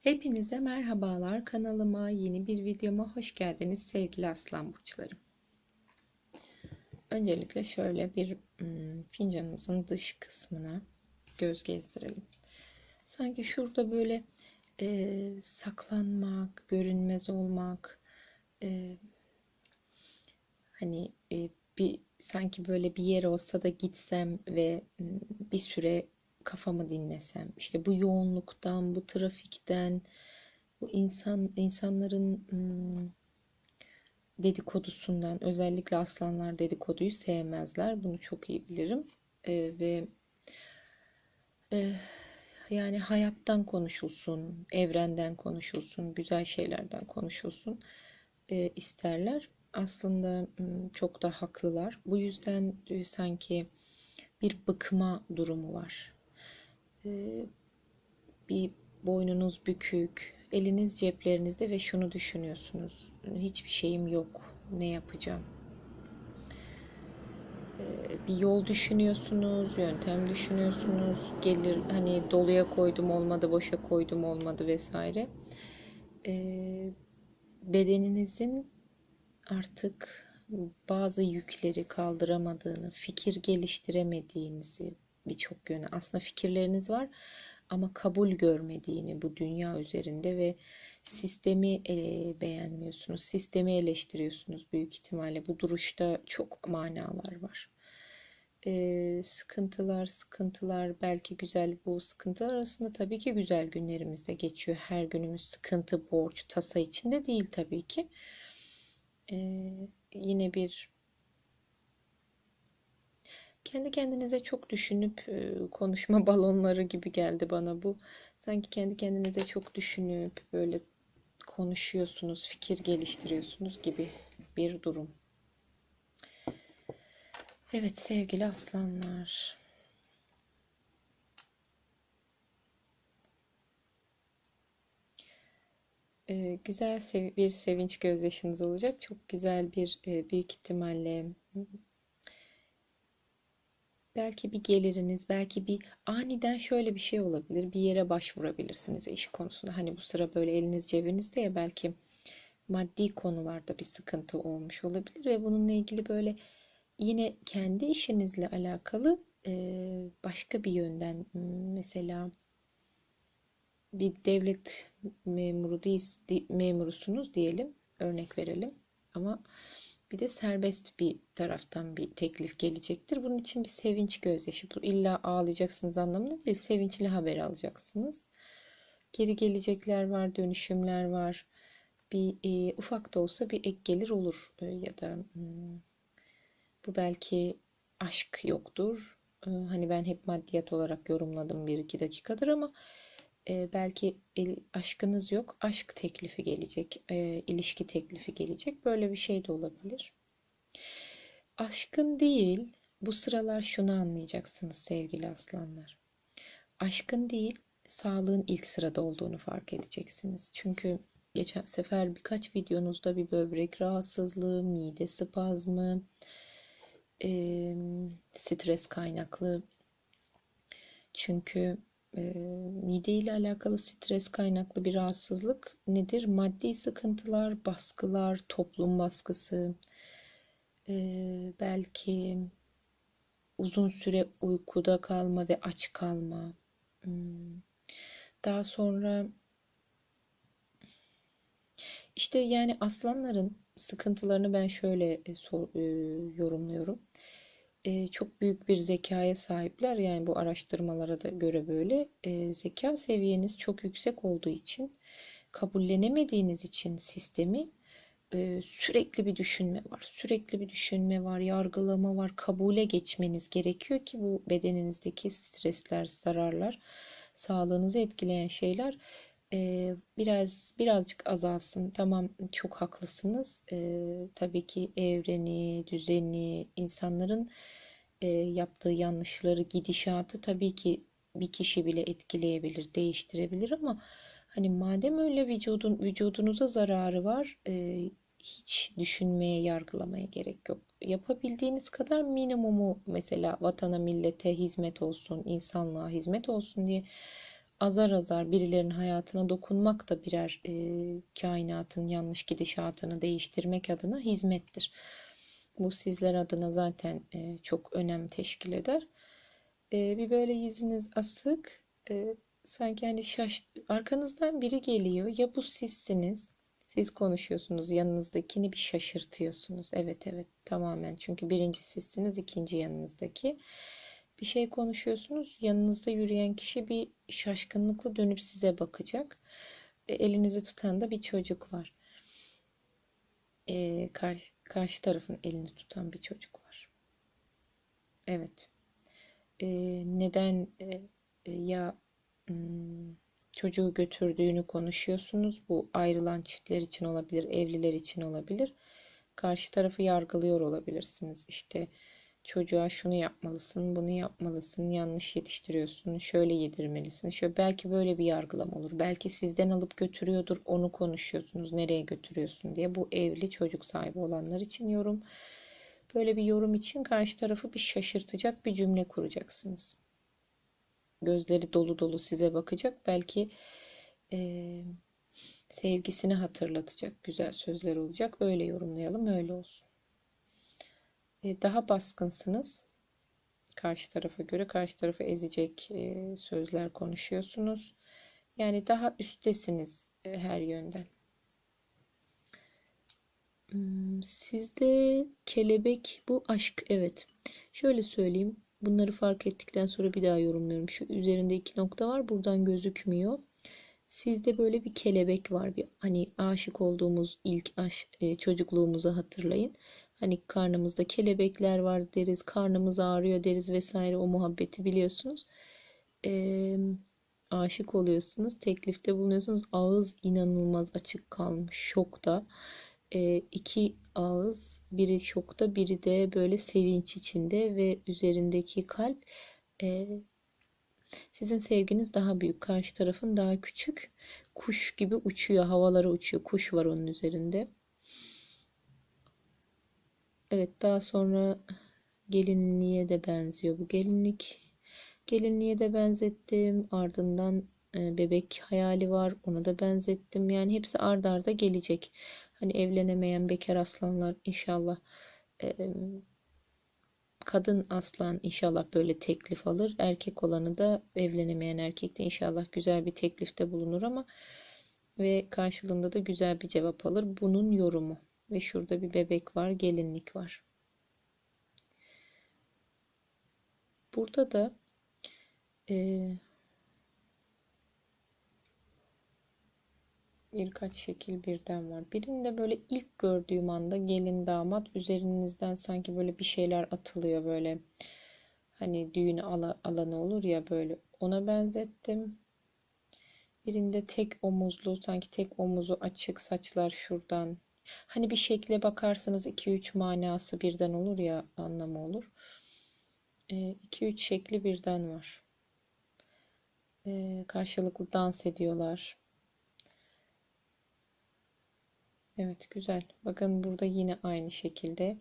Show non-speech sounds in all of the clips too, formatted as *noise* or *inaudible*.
Hepinize merhabalar. Kanalıma yeni bir videoma hoş geldiniz sevgili aslan burçlarım. Öncelikle şöyle bir hmm, fincanımızın dış kısmına göz gezdirelim. Sanki şurada böyle e, saklanmak, görünmez olmak, e, hani e, bir sanki böyle bir yer olsa da gitsem ve hmm, bir süre kafamı dinlesem işte bu yoğunluktan bu trafikten bu insan insanların dedikodusundan özellikle aslanlar dedikoduyu sevmezler. Bunu çok iyi bilirim. Ee, ve e, yani hayattan konuşulsun evrenden konuşulsun güzel şeylerden konuşulsun e, isterler. Aslında çok da haklılar. Bu yüzden e, sanki bir bıkma durumu var bir boynunuz bükük, eliniz ceplerinizde ve şunu düşünüyorsunuz. Hiçbir şeyim yok. Ne yapacağım? Ee, bir yol düşünüyorsunuz, yöntem düşünüyorsunuz. Gelir hani doluya koydum olmadı, boşa koydum olmadı vesaire. Ee, bedeninizin artık bazı yükleri kaldıramadığını, fikir geliştiremediğinizi, birçok yöne. Aslında fikirleriniz var ama kabul görmediğini bu dünya üzerinde ve sistemi e, beğenmiyorsunuz. Sistemi eleştiriyorsunuz büyük ihtimalle. Bu duruşta çok manalar var. Ee, sıkıntılar, sıkıntılar belki güzel bu sıkıntılar arasında tabii ki güzel günlerimiz de geçiyor. Her günümüz sıkıntı, borç, tasa içinde değil tabii ki. Ee, yine bir kendi kendinize çok düşünüp e, konuşma *laughs* balonları gibi geldi bana bu. Sanki kendi kendinize çok düşünüp böyle konuşuyorsunuz, fikir geliştiriyorsunuz gibi bir durum. Evet sevgili aslanlar. Ee, güzel bir sevinç gözyaşınız olacak. Çok güzel bir e, büyük ihtimalle Belki bir geliriniz, belki bir aniden şöyle bir şey olabilir. Bir yere başvurabilirsiniz iş konusunda. Hani bu sıra böyle eliniz cebinizde ya belki maddi konularda bir sıkıntı olmuş olabilir ve bununla ilgili böyle yine kendi işinizle alakalı başka bir yönden mesela bir devlet memuru değil, memurusunuz diyelim örnek verelim ama bir de serbest bir taraftan bir teklif gelecektir. Bunun için bir sevinç gözyaşı. Bu illa ağlayacaksınız anlamında değil. Sevinçli haber alacaksınız. Geri gelecekler var, dönüşümler var. Bir e, ufak da olsa bir ek gelir olur e, ya da hmm, bu belki aşk yoktur. E, hani ben hep maddiyat olarak yorumladım bir iki dakikadır ama e, belki el, aşkınız yok, aşk teklifi gelecek, e, ilişki teklifi gelecek. Böyle bir şey de olabilir. Aşkın değil, bu sıralar şunu anlayacaksınız sevgili aslanlar. Aşkın değil, sağlığın ilk sırada olduğunu fark edeceksiniz. Çünkü geçen sefer birkaç videonuzda bir böbrek rahatsızlığı, mide spazmı, e, stres kaynaklı. Çünkü e, mide ile alakalı stres kaynaklı bir rahatsızlık nedir? Maddi sıkıntılar, baskılar, toplum baskısı, e, belki uzun süre uykuda kalma ve aç kalma. Hmm. Daha sonra işte yani aslanların sıkıntılarını ben şöyle e, e, yorumluyorum e, çok büyük bir zekaya sahipler. Yani bu araştırmalara da göre böyle. E, zeka seviyeniz çok yüksek olduğu için kabullenemediğiniz için sistemi e, sürekli bir düşünme var. Sürekli bir düşünme var, yargılama var. Kabule geçmeniz gerekiyor ki bu bedeninizdeki stresler, zararlar, sağlığınızı etkileyen şeyler e, biraz birazcık azalsın. Tamam çok haklısınız. E, tabii ki evreni, düzeni, insanların e, yaptığı yanlışları, gidişatı tabii ki bir kişi bile etkileyebilir, değiştirebilir ama hani madem öyle vücudun vücudunuza zararı var, e, hiç düşünmeye, yargılamaya gerek yok. Yapabildiğiniz kadar minimumu mesela vatana, millete hizmet olsun, insanlığa hizmet olsun diye azar azar birilerinin hayatına dokunmak da birer e, kainatın yanlış gidişatını değiştirmek adına hizmettir. Bu sizler adına zaten e, çok önem teşkil eder. E, bir böyle yüzünüz asık, e, sanki hani şaş arkanızdan biri geliyor. Ya bu sizsiniz, siz konuşuyorsunuz, yanınızdakini bir şaşırtıyorsunuz. Evet evet tamamen çünkü birinci sizsiniz, ikinci yanınızdaki bir şey konuşuyorsunuz. Yanınızda yürüyen kişi bir şaşkınlıkla dönüp size bakacak. E, elinizi tutan da bir çocuk var. E, karşı, karşı tarafın elini tutan bir çocuk var. Evet. E, neden e, e ya hmm, çocuğu götürdüğünü konuşuyorsunuz. Bu ayrılan çiftler için olabilir, evliler için olabilir. Karşı tarafı yargılıyor olabilirsiniz. İşte çocuğa şunu yapmalısın, bunu yapmalısın, yanlış yetiştiriyorsun, şöyle yedirmelisin. Şöyle belki böyle bir yargılama olur. Belki sizden alıp götürüyordur, onu konuşuyorsunuz, nereye götürüyorsun diye. Bu evli çocuk sahibi olanlar için yorum. Böyle bir yorum için karşı tarafı bir şaşırtacak bir cümle kuracaksınız. Gözleri dolu dolu size bakacak. Belki e, sevgisini hatırlatacak güzel sözler olacak. Öyle yorumlayalım, öyle olsun. E, daha baskınsınız. Karşı tarafa göre karşı tarafı ezecek e, sözler konuşuyorsunuz. Yani daha üstesiniz e, her yönden. Hmm, sizde kelebek bu aşk evet. Şöyle söyleyeyim. Bunları fark ettikten sonra bir daha yorumluyorum. Şu üzerinde iki nokta var. Buradan gözükmüyor. Sizde böyle bir kelebek var. Bir hani aşık olduğumuz ilk aşk çocukluğumuzu hatırlayın. Hani karnımızda kelebekler var deriz, karnımız ağrıyor deriz vesaire o muhabbeti biliyorsunuz. Ee, aşık oluyorsunuz, teklifte bulunuyorsunuz. Ağız inanılmaz açık kalmış, şokta. Ee, iki ağız, biri şokta, biri de böyle sevinç içinde ve üzerindeki kalp e, sizin sevginiz daha büyük, karşı tarafın daha küçük. Kuş gibi uçuyor, havalara uçuyor. Kuş var onun üzerinde. Evet daha sonra gelinliğe de benziyor bu gelinlik. Gelinliğe de benzettim. Ardından e, bebek hayali var. Ona da benzettim. Yani hepsi ard arda gelecek. Hani evlenemeyen bekar aslanlar inşallah kadın aslan inşallah böyle teklif alır. Erkek olanı da evlenemeyen erkek de inşallah güzel bir teklifte bulunur ama ve karşılığında da güzel bir cevap alır. Bunun yorumu. Ve şurada bir bebek var, gelinlik var. Burada da e, birkaç şekil birden var. Birinde böyle ilk gördüğüm anda gelin damat üzerinizden sanki böyle bir şeyler atılıyor böyle. Hani düğün alanı olur ya böyle. Ona benzettim. Birinde tek omuzlu sanki tek omuzu açık saçlar şuradan Hani bir şekle bakarsanız 2-3 manası birden olur ya anlamı olur. 2-3 e, şekli birden var. E, karşılıklı dans ediyorlar. Evet güzel. Bakın burada yine aynı şekilde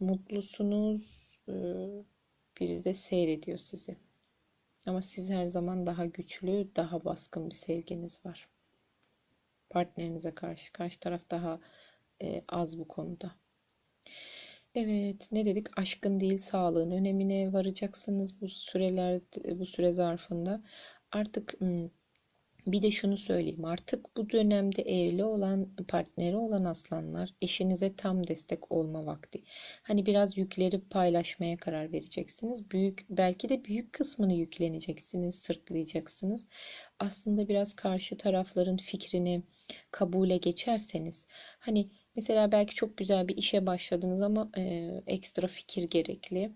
mutlusunuz. E, biri de seyrediyor sizi. Ama siz her zaman daha güçlü, daha baskın bir sevginiz var partnerinize karşı. Karşı taraf daha e, az bu konuda. Evet, ne dedik? Aşkın değil, sağlığın önemine varacaksınız bu süreler bu süre zarfında. Artık bir de şunu söyleyeyim. Artık bu dönemde evli olan, partneri olan aslanlar eşinize tam destek olma vakti. Hani biraz yükleri paylaşmaya karar vereceksiniz. Büyük belki de büyük kısmını yükleneceksiniz, sırtlayacaksınız. Aslında biraz karşı tarafların fikrini kabule geçerseniz hani mesela belki çok güzel bir işe başladınız ama e, ekstra fikir gerekli.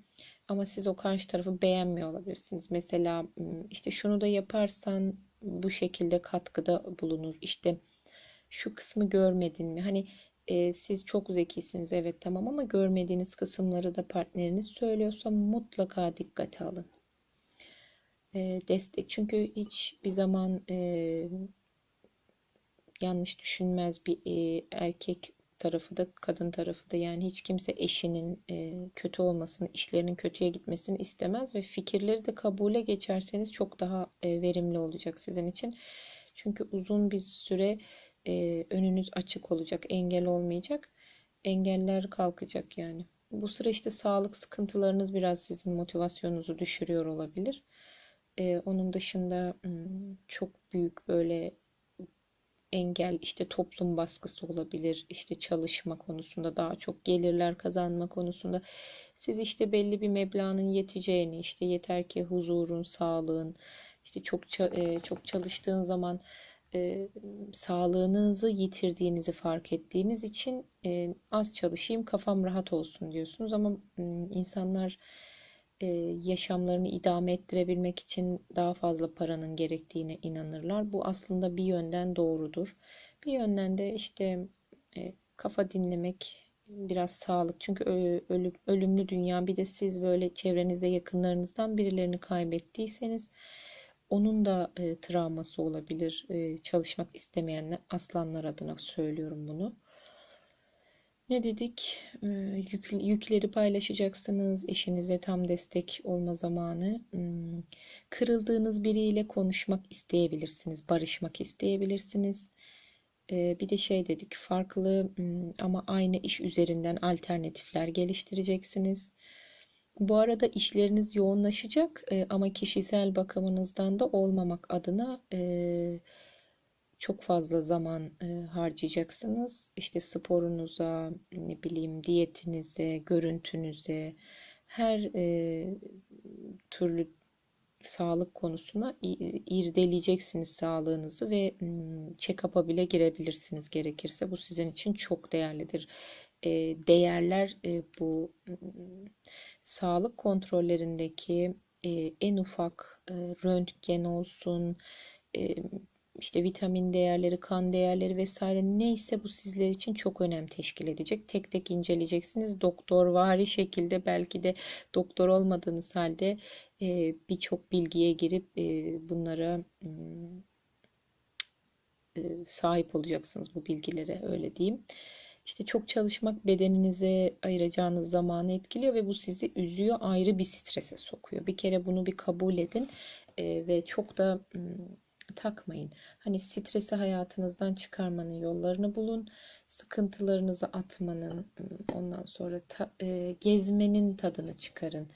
Ama siz o karşı tarafı beğenmiyor olabilirsiniz. Mesela işte şunu da yaparsan bu şekilde katkıda bulunur. İşte şu kısmı görmedin mi? Hani e, siz çok zekisiniz evet tamam ama görmediğiniz kısımları da partneriniz söylüyorsa mutlaka dikkate alın. E, destek çünkü hiç bir zaman e, yanlış düşünmez bir e, erkek tarafı da kadın tarafı da yani hiç kimse eşinin e, kötü olmasını, işlerinin kötüye gitmesini istemez ve fikirleri de kabule geçerseniz çok daha e, verimli olacak sizin için. Çünkü uzun bir süre e, önünüz açık olacak, engel olmayacak. Engeller kalkacak yani. Bu sıra işte sağlık sıkıntılarınız biraz sizin motivasyonunuzu düşürüyor olabilir. E, onun dışında çok büyük böyle engel işte toplum baskısı olabilir işte çalışma konusunda daha çok gelirler kazanma konusunda. Siz işte belli bir meblağın yeteceğini işte yeter ki huzurun sağlığın işte çok e, çok çalıştığın zaman e, sağlığınızı yitirdiğinizi fark ettiğiniz için e, az çalışayım kafam rahat olsun diyorsunuz. Ama insanlar e, yaşamlarını idame ettirebilmek için daha fazla paranın gerektiğine inanırlar. Bu aslında bir yönden doğrudur. Bir yönden de işte e, kafa dinlemek, biraz sağlık. Çünkü ölüm, ölümlü dünya bir de siz böyle çevrenizde yakınlarınızdan birilerini kaybettiyseniz onun da e, travması olabilir. E, çalışmak istemeyen aslanlar adına söylüyorum bunu. Ne dedik? Yük, yükleri paylaşacaksınız. Eşinize tam destek olma zamanı. Hmm, kırıldığınız biriyle konuşmak isteyebilirsiniz. Barışmak isteyebilirsiniz. Bir de şey dedik. Farklı hmm, ama aynı iş üzerinden alternatifler geliştireceksiniz. Bu arada işleriniz yoğunlaşacak e, ama kişisel bakımınızdan da olmamak adına e, çok fazla zaman e, harcayacaksınız. İşte sporunuza, ne bileyim diyetinize, görüntünüze, her e, türlü sağlık konusuna irdeleyeceksiniz sağlığınızı ve check-up'a bile girebilirsiniz gerekirse. Bu sizin için çok değerlidir. E, değerler e, bu sağlık kontrollerindeki e, en ufak e, röntgen olsun, e, işte vitamin değerleri, kan değerleri vesaire neyse bu sizler için çok önem teşkil edecek. Tek tek inceleyeceksiniz. Doktorvari şekilde belki de doktor olmadığınız halde e, birçok bilgiye girip e, bunlara hmm, e, sahip olacaksınız bu bilgilere öyle diyeyim. İşte çok çalışmak bedeninize ayıracağınız zamanı etkiliyor ve bu sizi üzüyor, ayrı bir strese sokuyor. Bir kere bunu bir kabul edin ve çok da hmm, takmayın. Hani stresi hayatınızdan çıkarmanın yollarını bulun. Sıkıntılarınızı atmanın, ondan sonra ta, e, gezmenin tadını çıkarın.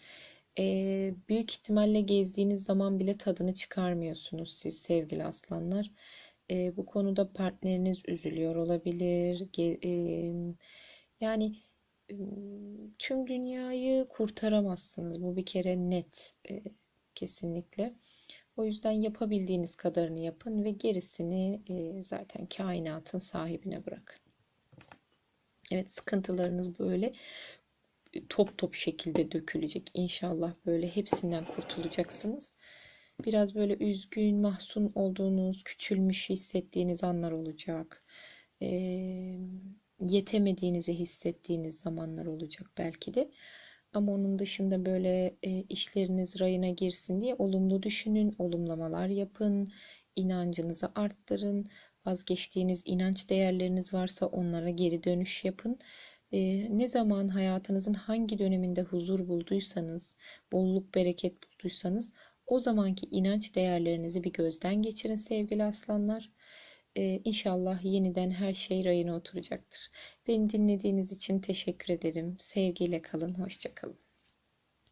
E, büyük ihtimalle gezdiğiniz zaman bile tadını çıkarmıyorsunuz siz sevgili aslanlar. E, bu konuda partneriniz üzülüyor olabilir. Ge, e, yani tüm dünyayı kurtaramazsınız. Bu bir kere net e, kesinlikle. O yüzden yapabildiğiniz kadarını yapın ve gerisini e, zaten kainatın sahibine bırakın. Evet sıkıntılarınız böyle top top şekilde dökülecek. İnşallah böyle hepsinden kurtulacaksınız. Biraz böyle üzgün, mahzun olduğunuz, küçülmüş hissettiğiniz anlar olacak. E, yetemediğinizi hissettiğiniz zamanlar olacak belki de. Ama onun dışında böyle e, işleriniz rayına girsin diye olumlu düşünün, olumlamalar yapın, inancınızı arttırın. Vazgeçtiğiniz inanç değerleriniz varsa onlara geri dönüş yapın. E, ne zaman hayatınızın hangi döneminde huzur bulduysanız, bolluk bereket bulduysanız o zamanki inanç değerlerinizi bir gözden geçirin sevgili aslanlar. Ee, inşallah yeniden her şey rayına oturacaktır. Beni dinlediğiniz için teşekkür ederim. Sevgiyle kalın, hoşçakalın.